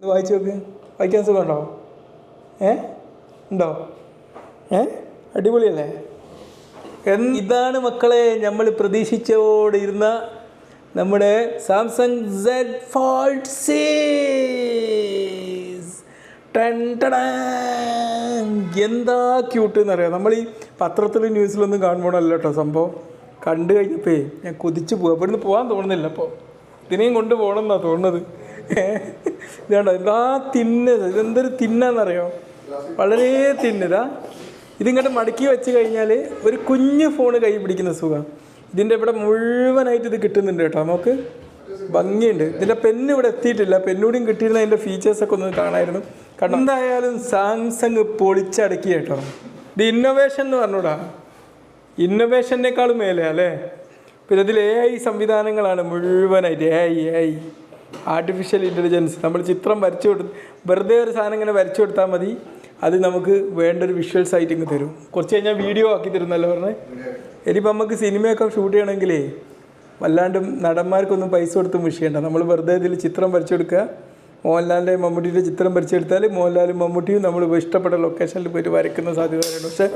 ഇത് വായിച്ചു നോക്ക്. വായിക്കാൻ സുഖമുണ്ടോ? ഏ? ഉണ്ടോ? ഏ? അടിപൊളിയല്ലേ? ഇതാണ് മക്കളെ നമ്മൾ പ്രതീക്ഷിച്ചോടെ ഇരുന്ന നമ്മുടെ സാംസങ് സെഡ് ഫോൾട്ട് സീസ്. എന്താ ക്യൂട്ട് എന്നറിയാം? നമ്മൾ ഈ പത്രത്തിലും ന്യൂസിലൊന്നും കാണുമ്പോഴല്ല കേട്ടോ സംഭവം. കണ്ടു കഴിഞ്ഞപ്പോ ഞാൻ കൊതിച്ചു പോവാ. ഇവിടുന്ന് പോകാൻ തോന്നുന്നില്ല അപ്പോൾ ഇതിനെയും കൊണ്ട് പോകണം എന്നാ ഇതാണ്ടോ എന്താ തിന്നത്. ഇതെന്തൊരു തിന്നാന്നറിയോ? വളരെ തിന്നതാ. ഇതിങ്ങോട്ട് മടക്കി വെച്ച് കഴിഞ്ഞാൽ ഒരു കുഞ്ഞ് ഫോൺ കൈ പിടിക്കുന്ന സുഖം. ഇതിന്റെ ഇവിടെ മുഴുവനായിട്ട് ഇത് കിട്ടുന്നുണ്ട് കേട്ടോ. നമുക്ക് ഭംഗിയുണ്ട്. ഇതിന്റെ പെന്ന് ഇവിടെ എത്തിയിട്ടില്ല. പെന്നൂടിയും കിട്ടിയിരുന്ന അതിന്റെ ഫീച്ചേഴ്സൊക്കെ ഒന്ന് കാണായിരുന്നു. കാരണം എന്തായാലും സാംസങ് പൊളിച്ചടക്കി കേട്ടോ. ഇത് ഇന്നോവേഷൻ എന്ന് പറഞ്ഞൂടാ. ഇന്നോവേഷനേക്കാളും മേലെ അല്ലേ? പിന്നെ ഇതിൽ എ ഐ സംവിധാനങ്ങളാണ് മുഴുവനായിട്ട്. A I A I artificial intelligence നമ്മൾ ചിത്രം വരച്ചു കൊടുത്ത് വെറുതെ ഒരു സാധനം ഇങ്ങനെ വരച്ചു കൊടുത്താൽ മതി. അത് നമുക്ക് വേണ്ട ഒരു വിഷ്വൽസ് ആയിട്ട് തരും. കുറച്ച് കഴിഞ്ഞാൽ വീഡിയോ ആക്കി തരുന്നല്ലോ പറഞ്ഞേ. ഇനിയിപ്പോൾ നമുക്ക് സിനിമയൊക്കെ ഷൂട്ട് ചെയ്യണമെങ്കിലേ വല്ലാണ്ടും നടന്മാർക്കൊന്നും പൈസ കൊടുത്തും വിഷയമുണ്ട് നമ്മൾ വെറുതെ ഇതിൽ ചിത്രം വരച്ചു കൊടുക്കുക. മോഹൻലാലിന്റെ മമ്മൂട്ടിയുടെ ചിത്രം വരച്ചെടുത്താൽ മോഹൻലാലും മമ്മൂട്ടിയും നമ്മൾ ഇഷ്ടപ്പെട്ട ലൊക്കേഷനിൽ പോയിട്ട് വരയ്ക്കുന്ന സാധ്യത പക്ഷേ